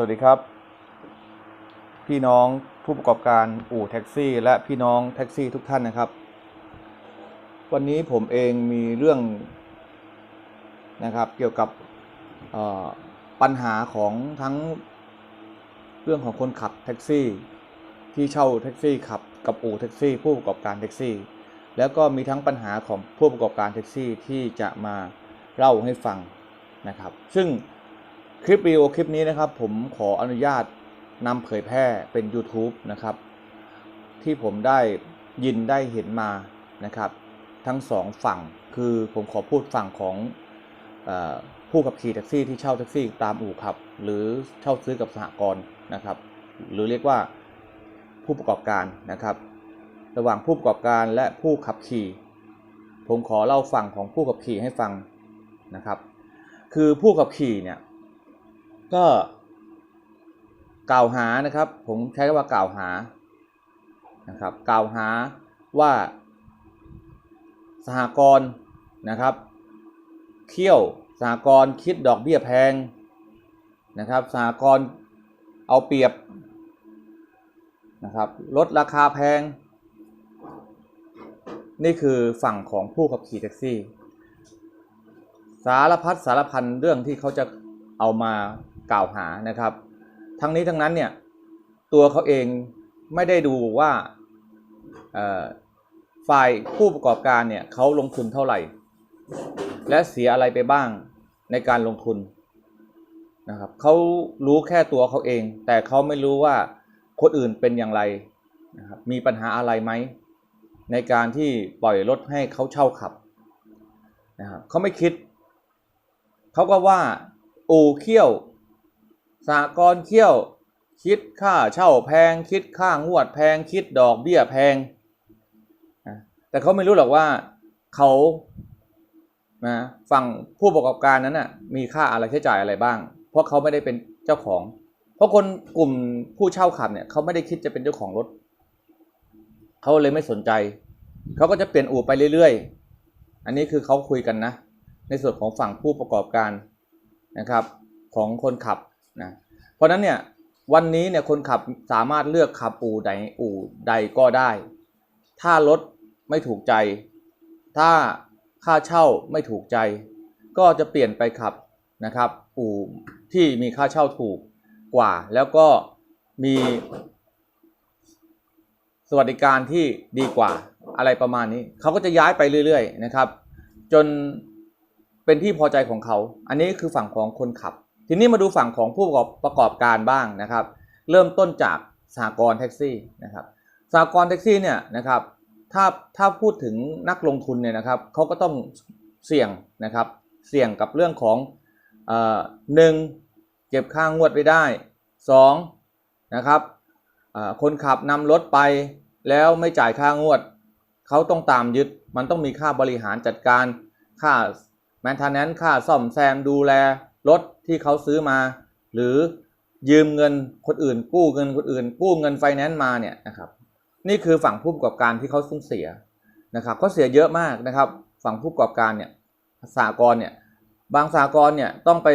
สวัสดีครับ พี่น้องผู้ประกอบการอู่แท็กซี่ และพี่น้องแท็กซี่ทุกท่านนะครับ วันนี้ผมเองมีเรื่องนะครับเกี่ยวกับปัญหาของทั้งเรื่องของคนขับแท็กซี่ ที่เช่าแท็กซี่ขับกับอู่แท็กซี่ ผู้ประกอบการแท็กซี่ แล้วก็มีทั้งปัญหาของผู้ประกอบการแท็กซี่ที่จะมาเล่าให้ฟังนะครับ ซึ่ง คลิปวิดีโอคลิปนี้นะครับผมขออนุญาตนำเผยแพร่เป็น YouTube นะครับ ที่ผมได้ยินได้เห็นมานะครับ ทั้งสองฝั่งคือผมขอพูดฝั่งของอผู้ขับขี่แท็กซี่ที่เช่าแท็กซี่ตามอู่ขับ หรือเช่าซื้อกับสหกรณ์นะครับ หรือเรียกว่าผู้ประกอบการนะครับ ระหว่างผู้ประกอบการและผู้ขับขี่ ผมขอเล่าฝั่งของผู้ขับขี่ให้ฟังนะครับ คือผู้ขับขี่เนี่ย ก็กล่าวหานะครับ ผมใช้คำว่ากล่าวหานะครับ กล่าวหาว่าสหกรณ์นะครับเคี่ยวสหกรณ์คิดดอกเบี้ยแพงนะครับสหกรณ์เอาเปรียบนะครับลดราคาแพง นี่คือฝั่งของผู้ขับขี่แท็กซี่ สารพัดสารพันเรื่องที่เขาจะเอามา กล่าวหานะครับ ทั้งนี้ทั้งนั้นเนี่ยตัวเขาเองไม่ได้ดูว่าฝ่ายผู้ประกอบการเนี่ยเขาลงทุนเท่าไหร่ และเสียอะไรไปบ้างในการลงทุนนะครับเขารู้แค่ตัวเขาเอง แต่เขาไม่รู้ว่าคนอื่นเป็นอย่างไรนะครับมีปัญหาอะไรไหม ในการที่ปล่อยรถให้เขาเช่าขับนะครับเขาไม่คิด เขาก็ว่า อู่เขี้ยว สากรณ์เขี้ยว คิดค่าเช่าแพง คิดค่างวดแพง คิดดอกเบี้ยแพง แต่เขาไม่รู้หรอกว่าเขานะฝั่งผู้ประกอบการนั้นนะ่ะมีค่าอะไรใช้จ่ายอะไรบ้าง เพราะเขาไม่ได้เป็นเจ้าของ เพราะคนกลุ่มผู้เช่าขับเนี่ยเขาไม่ได้คิดจะเป็นเจ้าของรถเขาเลยไม่สนใจ เขาก็จะเปลี่ยนอู่ไปเรื่อยๆ อันนี้คือเขาคุยกันนะ ในส่วนของฝั่งผู้ประกอบการนะครับ ของคนขับ นะเพราะฉะนั้นเนี่ยวันนี้เนี่ยคนขับสามารถเลือกขับอู่ใดอู่ใดก็ได้ ถ้ารถไม่ถูกใจ ถ้าค่าเช่าไม่ถูกใจ ก็จะเปลี่ยนไปขับนะครับอู่ที่มีค่าเช่าถูกกว่า แล้วก็มีสวัสดิการที่ดีกว่าอะไรประมาณนี้ เขาก็จะย้ายไปเรื่อย ๆ นะครับ จนเป็นที่พอใจของเขา อันนี้คือฝั่งของคนขับ ทีนี้มาดูฝั่งของผู้ประกอบประกอบการบ้างนะครับ เริ่มต้นจากสหกรณ์แท็กซี่นะครับสหกรณ์แท็กซี่เนี่ยนะครับถ้าถ้าพูดถึงนักลงทุนเนี่ยนะครับเขาก็ต้องเสี่ยงนะครับ เสี่ยงกับเรื่องของอ่อหนึ่งเก็บค่างวดไปได้สองนะครับอ่อคนขับนำรถไปแล้วไม่จ่ายค่างวดเขาต้องตามยึด มันต้องมีค่าบริหารจัดการ ค่าแมนเทนแนนค่าซ่อมแซมดูแล รถที่เขาซื้อมา หรือยืมเงินคนอื่น กู้เงินคนอื่น กู้เงินไฟแนนซ์มาเนี่ยนะครับนี่คือฝั่งผู้ประกอบการที่เขาต้องเสียนะครับเขาเสียเยอะมากนะครับ ฝั่งผู้ประกอบการเนี่ยสากลเนี่ยบางสากลเนี่ยต้องไป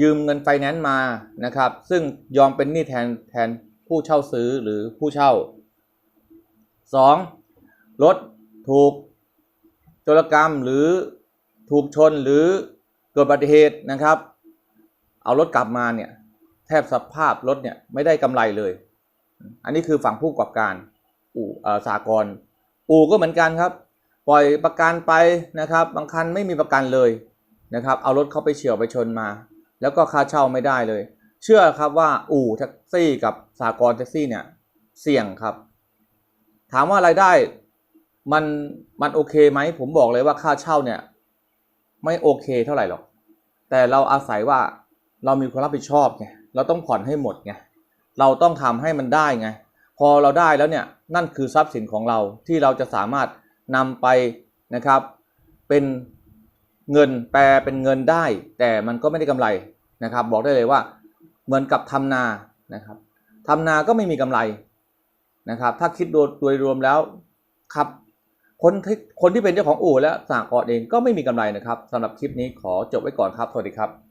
ยืมเงินไฟแนนซ์มานะครับ ซึ่งยอมเป็นหนี้แทนแทนผู้เช่าซื้อหรือผู้เช่า 2. รถถูกโจรกรรมหรือถูกชนหรือ กิดอุบัติเหตุนะครับ เอารถกลับมาเนี่ยแทบสภาพรถเนี่ยไม่ได้กำไรเลย อันนี้คือฝั่งผู้ประกอบการอู่เอ่อสากลอู่ก็เหมือนกันครับ ปล่อยประกันไปนะครับ บางคันไม่มีประกันเลยนะครับ เอารถเข้าไปเฉียวไปชนมา แล้วก็ค่าเช่าไม่ได้เลย เชื่อครับว่าอู่แท็กซี่กับสากลแท็กซี่เนี่ยเสี่ยงครับ ถามว่ารายได้มันมันโอเคไหมผมบอกเลยว่าค่าเช่าเนี่ย ไม่โอเคเท่าไหร่หรอก แต่เราอาศัยว่าเรามีความรับผิดชอบไงเราต้องผ่อนให้หมดไงเราต้องทำให้มันได้ไง พอเราได้แล้วเนี่ยนั่นคือทรัพย์สินของเราที่เราจะสามารถนำไปนะครับ เป็นเงินแปลเป็นเงินได้ แต่มันก็ไม่ได้กำไรนะครับ บอกได้เลยว่าเหมือนกับทำนานะครับทำนาก็ไม่มีกำไรนะครับ ถ้าคิดโดยรวมแล้วครับ คนที่คนที่เป็นเจ้าของอู่และสหกรณ์เองก็ไม่มีกำไรนะครับสำหรับคลิปนี้ขอจบไว้ก่อนครับ สวัสดีครับ